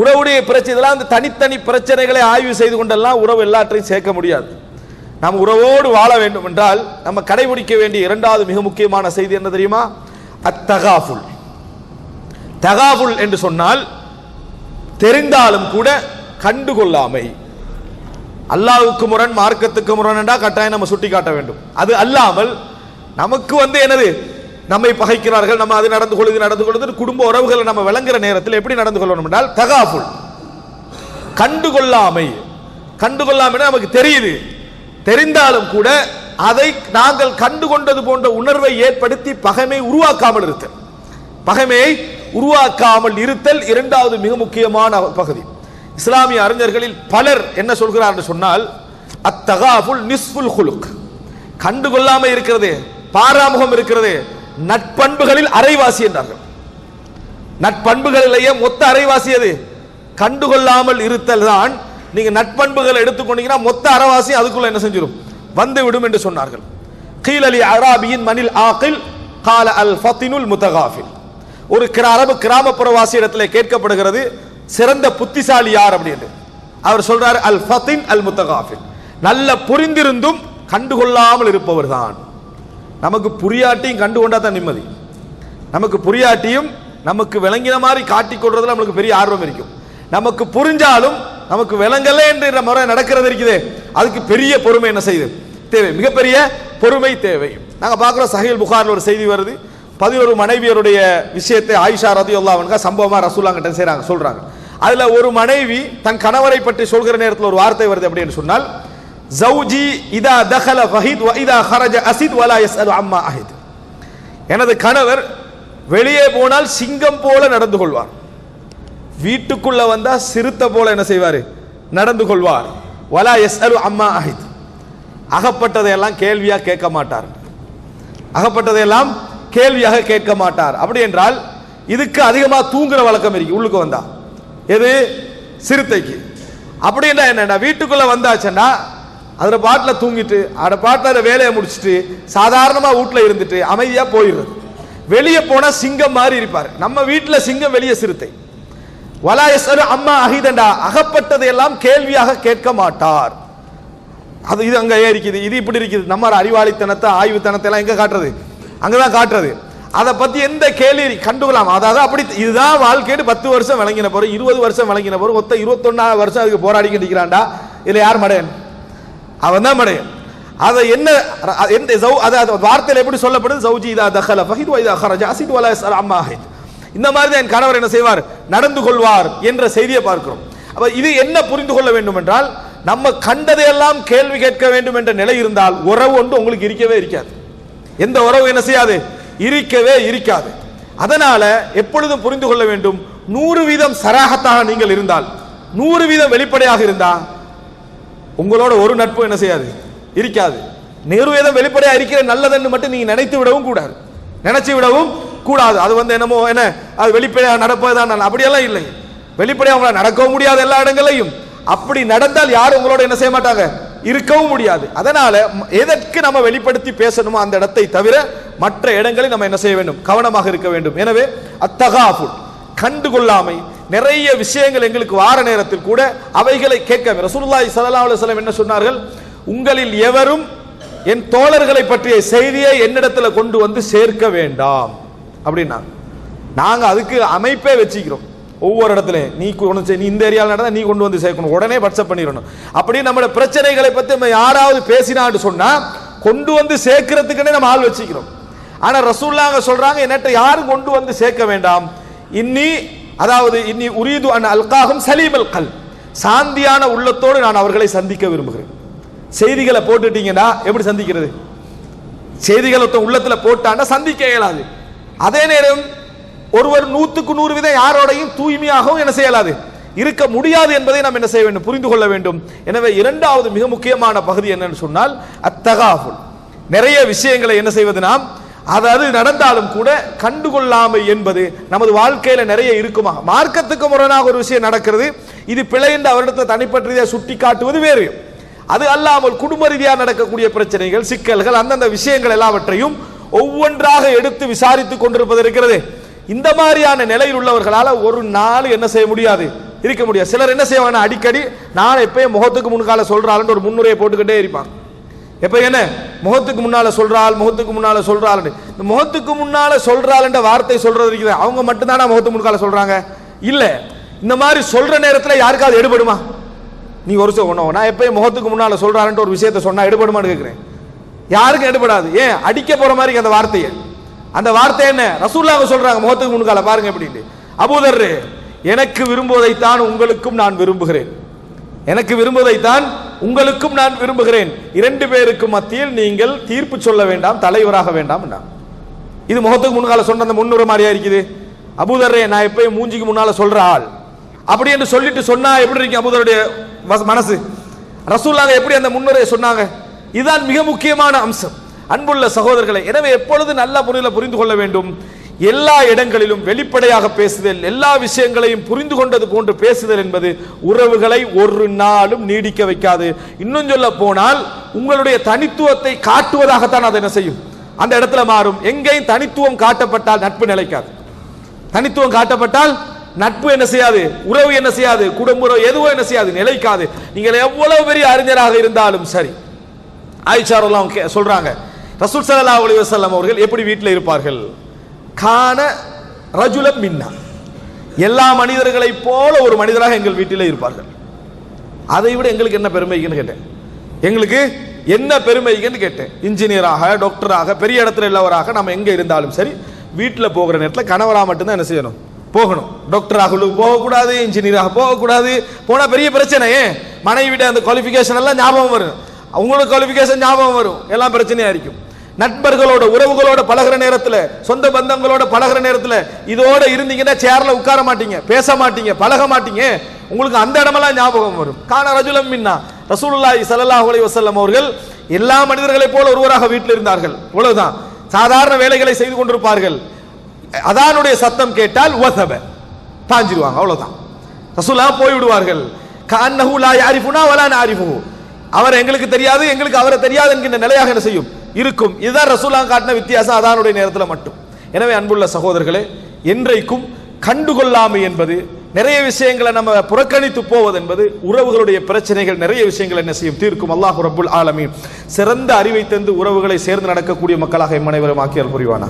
உறவுடைய பிரச்சனை இதெல்லாம் அந்த தனித்தனி பிரச்சனைகளை ஆய்வு செய்து கொண்டெல்லாம் உறவு எல்லாற்றையும் சேர்க்க முடியாது. நாம் உறவோடு வாழ வேண்டும் என்றால் நம்ம கடைபிடிக்க வேண்டிய இரண்டாவது மிக முக்கியமான செய்தி என்ன தெரியுமா? அத்தகாஃபுல். தகாஃபுல் என்று சொன்னால் தெரிந்தாலும் கூட கண்டுகொள்ளாமை. அல்லாவுக்கு முரண் மார்க்கத்துக்கு முரண் என்றால் கட்டாயம் நம்ம சுட்டி காட்ட வேண்டும். அது அல்லாமல் நமக்கு வந்து என்னது? நம்மை பகைக்கிறார்கள் நம்ம அது நடந்து கொள்ளுது நடந்து கொள்வது குடும்ப உறவுகளை நம்ம விளங்குற நேரத்தில் எப்படி நடந்து கொள்ளணும் என்றால் தகாஃபுல் கண்டுகொள்ளாமை. கண்டுகொள்ளாமை நமக்கு தெரியுது. தெரிந்தாலும் கூட அதை நாங்கள் கண்டுகொண்டது போன்ற உணர்வை ஏற்படுத்தி பகைமை உருவாக்காமல் இருத்தல். பகைமையை உருவாக்காமல் இருத்தல் இரண்டாவது மிக முக்கியமான பகுதி. இஸ்லாமிய அறிஞர்களில் பலர் என்ன சொல்கிறார்கள் சொன்னால் அத்தகாஃபுல் நிஸ்புல் குலுக் கண்டுகொள்ளாமல் இருக்கிறது பாராமுகம் இருக்கிறது நட்பண்புகளில் அரைவாசி என்றார்கள். நட்பண்புகளிலேயே மொத்த அரைவாசி அது கண்டுகொள்ளாமல் இருத்தல் தான். நீங்க நட்பண்புகளை எடுத்துக்கொண்டீங்கன்னா மொத்த அரைவாசி அதுக்குள்ள என்ன செஞ்சிடும் வந்து விடும் என்று சொன்னார்கள். கீழலி அராபியின் மணில் ஆக்கில் கால அல் ஃபத்தினுல் முத்தகாஃபில். ஒரு கிர- அரபு கிராமப்புறவாசி இடத்துல கேட்கப்படுகிறது சிறந்த புத்திசாலி யார்? அப்படின்னு. அவர் சொல்றாரு அல் ஃபத்தின் அல் முத்தகாஃபில். நல்ல புரிந்திருந்தும் கண்டுகொள்ளாமல் இருப்பவர் தான். நமக்கு புரியாட்டியும் கண்டுகொண்டா தான் நிம்மதி. நமக்கு புரியாட்டியும் நமக்கு விளங்கின மாதிரி காட்டி கொள்றதுல நம்மளுக்கு பெரிய ஆர்வம் இருக்கும். நமக்கு புரிஞ்சாலும் நமக்கு விளங்கல என்ற முறை நடக்கிறது இருக்குது அதுக்கு பெரிய பொறுமை என்ன செய்யுது? தேவை மிகப்பெரிய பொறுமை தேவை. நாங்கள் பார்க்குறோம் சஹில் புகார்ல ஒரு செய்தி வருது. பதினோரு மனைவியருடைய விஷயத்தை ஆயிஷா ரதி அல்லாவன்கா சம்பவமாக ரசூலாங்கிட்ட செய்கிறாங்க சொல்கிறாங்க அதில் ஒரு மனைவி தன் கணவரை பற்றி சொல்கிற நேரத்தில் ஒரு வார்த்தை வருது அப்படின்னு சொன்னால் ஜவுஜி இதா தஹல ஃபஹித் வ இதா ஹரஜ அசித் வலா எஸ் யஸ்அலு அம்மா அஹித் எனது கணவர் வெளியே போனால் சிங்கம் போல நடந்து கொள்வார். வீட்டுக்குள்ள வந்தா சிறுத்தை போல என்ன செய்வார்? நடந்து கொள்வார். வலா எஸ் அலு அம்மா அஹித். அகப்பட்டதையெல்லாம் கேள்வியாக கேட்க மாட்டார். அகப்பட்டதையெல்லாம் கேள்வியாக கேட்க மாட்டார். அப்படி என்றால் இதுக்கு அதிகமாக தூங்குற வழக்கம் இருக்கு. உள்ளுக்கு வந்தா. எது? சிறுத்தைக்கு. அப்படின்னா என்னென்னா வீட்டுக்குள்ள வந்தாச்சுன்னா அதில் பாட்டில் தூங்கிட்டு அட பாட்டில் அதை வேலையை முடிச்சிட்டு சாதாரணமாக வீட்டில் இருந்துட்டு அமைதியாக போயிடுறது. வெளியே போனால் சிங்கம் மாதிரி இருப்பார். நம்ம வீட்டில் சிங்கம் வெளியே சிறுத்தை. வலா அம்மா அஹிதண்டா? அகப்பட்டதையெல்லாம் கேள்வியாக கேட்க மாட்டார். அது இது அங்கே இருக்குது இது இப்படி இருக்குது. நம்ம அறிவாளித்தனத்தை ஆய்வுத்தனத்தை எல்லாம் எங்கே காட்டுறது? அங்கே தான் காட்டுறது. அதை பற்றி எந்த கேள்வி கண்டுக்கலாம் அதாவது அப்படி இதுதான் வாழ்க்கைன்னு பத்து வருஷம் விளங்கின போகிறோம் இருபது வருஷம் விளங்கின போகிறோம் மொத்தம் இருபத்தொன்னாவது வருஷம் அதுக்கு போராடி நிற்கிறான்டா இதில் யார் மடையன்? அவன் தான் மடையன். அதை என்ன எந்த ஜௌ- அது வார்த்தையில் எப்படி சொல்லப்படுது? ஜௌஜி இதா தஹல ஃபஹித் வ இதா ஹரஜ அசித் வலா யஸ்அல் அம்மா இந்த மாதிரி தான் என் கணவர் என்ன செய்வார்? நடந்து கொள்வார் என்ற செய்தியை பார்க்கிறோம். அப்ப இது என்ன புரிந்து கொள்ள வேண்டும் என்றால் நம்ம கண்டதையெல்லாம் கேள்வி கேட்க வேண்டும் என்ற நிலை இருந்தால் உறவு ஒன்று உங்களுக்கு இருக்கவே இருக்காது. எந்த உறவு என்ன செய்யாது? இருக்கவே இருக்காது. அதனால எப்பொழுதும் புரிந்து கொள்ள வேண்டும் நூறு வீதம் சராகத்தாக நீங்கள் இருந்தால் நூறு வீதம் வெளிப்படையாக இருந்தால் உங்களோட ஒரு நட்பு என்ன செய்யாது? இருக்காது. நிர்வேதம் வெளிப்படையா இருக்கிற நல்லதுன்னு மட்டும் நீங்க நினைத்து விடவும் கூடாது. நினைச்சு விடவும் கூடாது. அது வந்து என்னமோ என்ன? அது வெளிப்படையா நடப்பதுதான் அப்படியெல்லாம் இல்லை. வெளிப்படையா உங்களால் நடக்கவும் முடியாது எல்லா இடங்களையும். அப்படி நடந்தால் யாரும் உங்களோட என்ன செய்ய மாட்டாங்க? இருக்கவும் முடியாது. அதனால எதற்கு நம்ம வெளிப்படுத்தி பேசணுமோ அந்த இடத்தை தவிர மற்ற இடங்களில் நம்ம என்ன செய்ய வேண்டும்? கவனமாக இருக்க வேண்டும். எனவே அத்தகாஃபுல் கண்டுகொள்ளாமை நிறைய விஷயங்கள் எங்களுக்கு வார நேரத்தில் கூட அவைகளை கேட்க ரசூலுல்லாஹி ஸல்லல்லாஹு அலைஹி என்ன சொன்னார்கள்? உங்களில் எவரும் என் தோழர்களை பற்றிய செய்தியை என்னிடத்துல கொண்டு வந்து சேர்க்க வேண்டாம். அப்படின்னா நாங்கள் அதுக்கு அமைப்பே வச்சுக்கிறோம். ஒவ்வொரு இடத்துல நீ கொண்டு நீ இந்த ஏரியாவில் நடந்தால் நீ கொண்டு வந்து சேர்க்கணும். உடனே வாட்ஸ்அப் பண்ணிடணும். அப்படி நம்மளோட பிரச்சனைகளை பற்றி நம்ம யாராவது பேசினான்னு சொன்னால் கொண்டு வந்து சேர்க்கறதுக்குன்னே நம்ம ஆள் வச்சுக்கிறோம். ஆனால் ரசூல்லாங்க சொல்கிறாங்க என்னட்ட யாரும் கொண்டு வந்து சேர்க்க வேண்டாம். இன்னி அதாவது இன்னி உரீது அன் அல்காகும் சலீமல் கல் சாந்தியான உள்ளத்தோடு நான் அவர்களை சந்திக்க விரும்புகிறேன். செய்திகளை போட்டுட்டீங்கன்னா எப்படி சந்திக்கிறது? செய்திகளை உள்ளத்தில் உள்ளத்துல போட்டாண்டா சந்திக்க இயலாது. அதே நேரம் ஒருவர் நூத்துக்கு நூறு விதம் யாரோடையும் தூய்மையாகவும் என்ன செய்யலாது இருக்க முடியாது என்பதை நாம் என்ன செய்ய வேண்டும்? புரிந்து கொள்ள வேண்டும். எனவே இரண்டாவது மிக முக்கியமான பகுதி என்னன்னு சொன்னால் அத்தகாஃபுல். நிறைய விஷயங்களை என்ன செய்வது நாம்? அதாவது நடந்தாலும் கூட கண்டுகொள்ளாமை என்பது நமது வாழ்க்கையில நிறைய இருக்குமா? மார்க்கத்துக்கு முரணாக ஒரு விஷயம் நடக்கிறது. இது பிழை என்று அவரிடத்தை தனிப்பட்ட ரீதியாக சுட்டி காட்டுவது வேறு. அது அல்லாமல் குடும்ப ரீதியாக நடக்கக்கூடிய பிரச்சனைகள் சிக்கல்கள் அந்தந்த விஷயங்கள் எல்லாவற்றையும் ஒவ்வொன்றாக எடுத்து விசாரித்துக் கொண்டிருப்பது இருக்கிறது. இந்த மாதிரியான நிலையில் உள்ளவர்களால் ஒரு நாள் என்ன செய்ய முடியாது? இருக்க முடியாது. சிலர் என்ன செய்வாங்க அடிக்கடி நான் எப்பயும் முகத்துக்கு முன்கால சொல்றாள்னு ஒரு முன்னுரையை போட்டுக்கிட்டே இருப்பான் எப்ப என்ன? முகத்துக்கு முன்னால சொல்றாள் முகத்துக்கு முன்னால சொல்றாள் இந்த முகத்துக்கு முன்னால சொல்றாள்ன்ற வார்த்தை சொல்றது இருக்குது. அவங்க மட்டும்தானா முகத்துக்கு முன்கால சொல்றாங்க? இல்ல. இந்த மாதிரி சொல்ற நேரத்தில் யாருக்காவது எடுபடுமா? நீ ஒரு ஒன்று நான் எப்பயும் முகத்துக்கு முன்னால சொல்றாருன்ற ஒரு விஷயத்த சொன்னா எடுபடுமான்னு கேட்குறேன் யாருக்கும் எடுபடாது. ஏன்? அடிக்க போற மாதிரி அந்த வார்த்தையை. அந்த வார்த்தை என்ன? ரசூல்லாங்க சொல்றாங்க முகத்துக்கு முன்கால பாருங்க அப்படின்ட்டு அபூதர் எனக்கு விரும்புவதைத்தான் உங்களுக்கும் நான் விரும்புகிறேன். எனக்கு விரும்புவதைத்தான் உங்களுக்கும் நான் விரும்புகிறேன். இரண்டு பேருக்கு மத்தியில் நீங்கள் தீர்ப்பு சொல்ல வேண்டாம் தலைவராக வேண்டாம் என்றான். இது முகத்துக்கு முன்னால சொன்ன அந்த முன்னுரை மாதிரியா இருக்குது? அபுதரே நான் எப்பயும் மூஞ்சிக்கு முன்னால சொல்ற ஆள். அப்படி என்று சொல்லிட்டு சொன்னா எப்படி இருக்கு அபுதருடைய மனசு? ரசூல்லாக எப்படி அந்த முன்னுரையை சொன்னாங்க? இதுதான் மிக முக்கியமான அம்சம். அன்புள்ள சகோதரர்களை எனவே எப்பொழுது நல்ல முறையில் புரிந்து கொள்ள வேண்டும்? எல்லா இடங்களிலும் வெளிப்படையாக பேசுதல் எல்லா விஷயங்களையும் புரிந்து கொண்டது போன்று பேசுதல் என்பது உறவுகளை ஒரு நாளும் நீடிக்க வைக்காது. இன்னும் சொல்ல போனால் உங்களுடைய தனித்துவத்தை காட்டுவதாகத்தான் அதை என்ன செய்யும்? அந்த இடத்துல மாறும். எங்கேயும் தனித்துவம் காட்டப்பட்டால் நட்பு நிலைக்காது. தனித்துவம் காட்டப்பட்டால் நட்பு என்ன செய்யாது? உறவு என்ன செய்யாது? குடும்ப உறவு எதுவும் என்ன செய்யாது? நிலைக்காது. நீங்கள் எவ்வளவு பெரிய அறிஞராக இருந்தாலும் சரி. ஆயிஷாரெல்லாம் கே- சொல்றாங்க ரசூல் ஸல்லல்லாஹு அலி வஸல்லம் அவர்கள் எப்படி வீட்டில் இருப்பார்கள்? கான ரஜுல மின்னா. எல்லா மனிதர்களைப் போல ஒரு மனிதராக எங்கள் வீட்டிலே இருப்பார்கள். அதை விட எங்களுக்கு என்ன பெருமைக்குன்னு கேட்டேன். எங்களுக்கு என்ன பெருமைக்குன்னு கேட்டேன். இன்ஜினியராக டாக்டராக பெரிய இடத்துல உள்ளவராக நம்ம எங்கே இருந்தாலும் சரி வீட்டில் போகிற நேரத்தில் கணவராக மட்டும்தான் என்ன செய்யணும்? போகணும். டாக்டராக போகக்கூடாது இன்ஜினியராக போகக்கூடாது. போனால் பெரிய பிரச்சனை ஏன்? மனைவிட அந்த குவாலிஃபிகேஷன் எல்லாம் ஞாபகம் வரும். அவங்களோட குவாலிஃபிகேஷன் ஞாபகம் வரும். எல்லாம் பிரச்சனையாக இருக்கும். நண்பர்களோட உறவுகளோட பழகுற நேரத்தில் சொந்த பந்தங்களோட பழகுற நேரத்தில் இதோட இருந்தீங்கன்னா சேர்ல உட்கார மாட்டீங்க பேச மாட்டீங்க பழக மாட்டீங்க. உங்களுக்கு அந்த இடமெல்லாம் ஞாபகம் வரும். காண ரஜுலம் மின்னா ரசூலுல்லாஹி சல்லாஹ் அலி வசல்லம் அவர்கள் எல்லா மனிதர்களைப் போல ஒருவராக வீட்டில் இருந்தார்கள். இவ்வளவுதான். சாதாரண வேலைகளை செய்து கொண்டிருப்பார்கள். அதானுடைய சத்தம் கேட்டால் உசப பாஞ்சிருவாங்க அவ்வளவுதான். ரசூலா போய்விடுவார்கள். விடுவார்கள் கஅன்னஹு லா யாரிஃபுனா வலா அவர் எங்களுக்கு தெரியாது எங்களுக்கு அவரை தெரியாது என்கின்ற நிலையாக என்ன செய்யும்? இருக்கும். இதுதான் ரசூலா காட்டின வித்தியாசம். அதானுடைய நேரத்தில் மட்டும். எனவே அன்புள்ள சகோதரர்களே என்றைக்கும் கண்டுகொள்ளாமை என்பது நிறைய விஷயங்களை நம்ம புறக்கணித்து போவது என்பது உறவுகளுடைய பிரச்சனைகள் நிறைய விஷயங்கள் என்ன செய்யும்? தீர்க்கும். அல்லாஹு ரபுல் ஆலமீன். சிறந்த அறிவை தந்து உறவுகளை சேர்ந்து நடக்கக்கூடிய மக்களாக எம்மனைவரும் ஆக்கியால் புரிவானா